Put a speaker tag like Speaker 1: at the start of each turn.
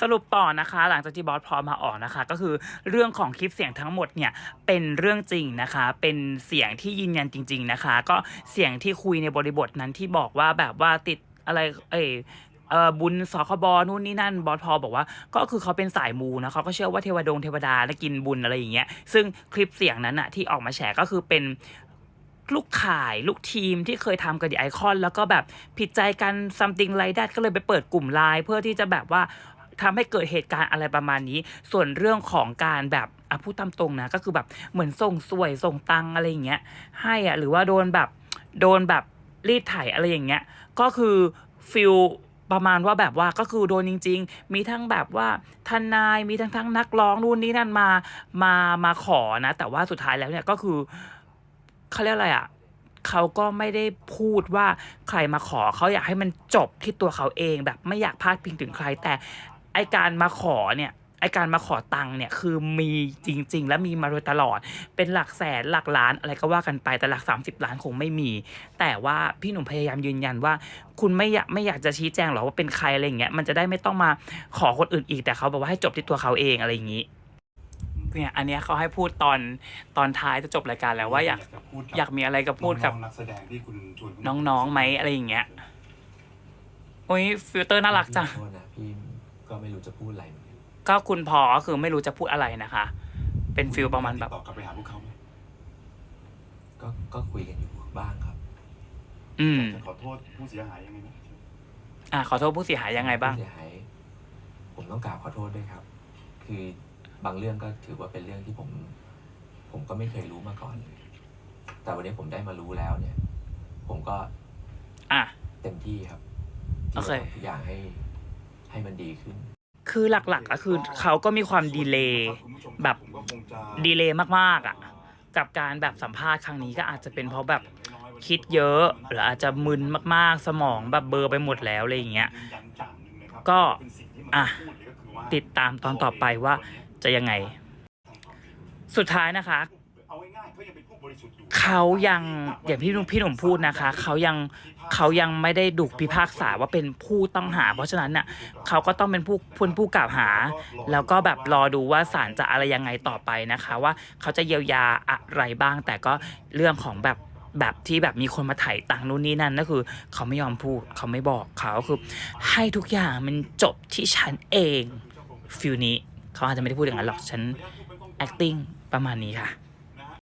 Speaker 1: สรุปต่อนะคะ หลังจากที่บอสพร้อมมาออกนะคะ ก็คือเรื่องของคลิปเสียงทั้งหมดเนี่ยเป็นเรื่องจริงนะคะ เป็นเสียงที่ยืนยันจริง ๆนะคะ ก็เสียงที่คุยในบริบทนั้นที่บอกว่าแบบว่าติดอะไรเอยเออบุญสคบนู่นนี่นั่นบอสพอบอกว่า ก็คือเขาเป็นสายมูนะเขาก็เชื่อว่าเทวดงเทวดาและกินบุญอะไรอย่างเงี้ยซึ่งคลิปเสียงนั้นอะที่ออกมาแฉก็คือเป็นลูกข่ายลูกทีมที่เคยทำกับดีไอคอน แล้วก็แบบผิดใจกัน something like that ก็เลยไปเปิดกลุ่มไลน์เพื่อที่จะแบบว่า ทำให้เกิดเหตุการณ์อะไรประมาณนี้ ส่วนเรื่องของการแบบอะพูดตามตรงนะ ก็คือแบบเหมือนส่งสวยส่งตังอะไรอย่างเงี้ยให้อะหรือว่าโดนแบบโดนแบบรีดไถอะไรอย่างเงี้ย ก็คือฟิลประมาณว่าแบบว่าก็คือโดนจริง ๆ มีทั้งแบบว่าทนายมีทั้งทั้งนักร้องนู่นนี่นั่นมามามาขอนะ แต่ว่าสุดท้ายแล้วเนี่ยก็คือเขาเรียกอะไรอะเขาก็ไม่ได้พูดว่าใครมาขอเขาอยากให้มันจบที่ตัวเขาเองแบบไม่อยากพาดพิงถึงใครแต่ ไอการมาขอเนี่ยไอการมาขอตังค์เนี่ยคือมีจริง ๆ และมีมาโดยตลอด เป็นหลักแสนหลักล้านอะไรก็ว่ากันไปแต่หลัก 30 ล้านคงไม่มี แต่ว่าพี่หนุ่มพยายามยืนยันว่า คุณไม่อยากไม่อยากจะชี้แจงหรอกว่าเป็นใครอะไรอย่างเงี้ยมันจะได้ไม่ต้องมาขอคนอื่นอีกแต่เขาบอกว่าให้จบที่ตัวเขาเองอะไรอย่างงี้เนี่ยอันเนี้ยเขาให้พูดตอนตอนท้ายจะจบรายการแล้วว่าอยาก
Speaker 2: จะพูด
Speaker 1: อยากมีอะไรกับพูดกับ
Speaker 2: น้องๆนักแสดงที่คุณชวน
Speaker 1: น้องๆไหมอะไรอย่างเงี้ยโอ้ยฟิลเตอร์น่ารักจัง
Speaker 3: พี่ขอโทษนะพี่ ก็ไม่รู้จะพูดอะไรเหมือนกัน
Speaker 1: ก็คุณพอก็คือไม่รู้จะพูดอะไรนะคะ เป็นฟิลประมาณแบบ
Speaker 2: ตอบกลับไปหาพวกเขาไหม
Speaker 3: ก็ก็คุยกันอยู่บ้างครับ
Speaker 1: อืม
Speaker 2: จะขอโทษผู้เสียหายยังไงไหม
Speaker 1: อะขอโทษผู้เสียหายยังไงบ้าง
Speaker 3: ผู้เสียหายผมต้องกราบขอโทษด้วยครับ คือบางเรื่องก็ถือว่าเป็นเรื่องที่ผม ผมก็ไม่เคยรู้มาก่อนเลยแต่วันนี้ผมได้มารู้แล้วเนี่ย ผมก็
Speaker 1: อะ
Speaker 3: เต็มที่ครับ
Speaker 1: โอ
Speaker 3: ที่
Speaker 1: เค
Speaker 3: จะทำทุกอย่างให้ ให้มันดีขึ้น
Speaker 1: คือหลักๆก็คือเขาก็มีความดีเลย์แบบดีเลย์มากๆอะ กับการแบบสัมภาษณ์ครั้งนี้ก็อาจจะเป็นเพราะแบบคิดเยอะหรืออาจจะมึนมากๆ สมองแบบเบลอร์ไปหมดแล้วอะไรอย่างเงี้ยก็อะติดตามตอนต่อไปว่าจะยังไง สุดท้ายนะคะ
Speaker 2: เขายังอย่า
Speaker 1: งอย่างพี่หนุ่มพี่หนุ่มพูดนะคะ เขายังเขายังไม่ได้ถูกพิพากษาว่าเป็นผู้ต้องหา เพราะฉะนั้นน่ะเขาก็ต้องเป็นผู้พ้นผู้กล่าวหา แล้วก็แบบรอดูว่าศาลจะอะไรยังไงต่อไปนะคะ ว่าเขาจะเยียวยาอะไรบ้าง แต่ก็เรื่องของแบบแบบที่แบบมีคนมาไถ่ตังนู่นนี่นั่นก็คือ เขาไม่ยอมพูด เขาไม่บอกเขาคือ ให้ทุกอย่างมันจบที่ฉันเองฟิลนี้ เขาอาจจะไม่ได้พูดอย่างนั้นหรอกฉัน acting ประมาณนี้ค่ะ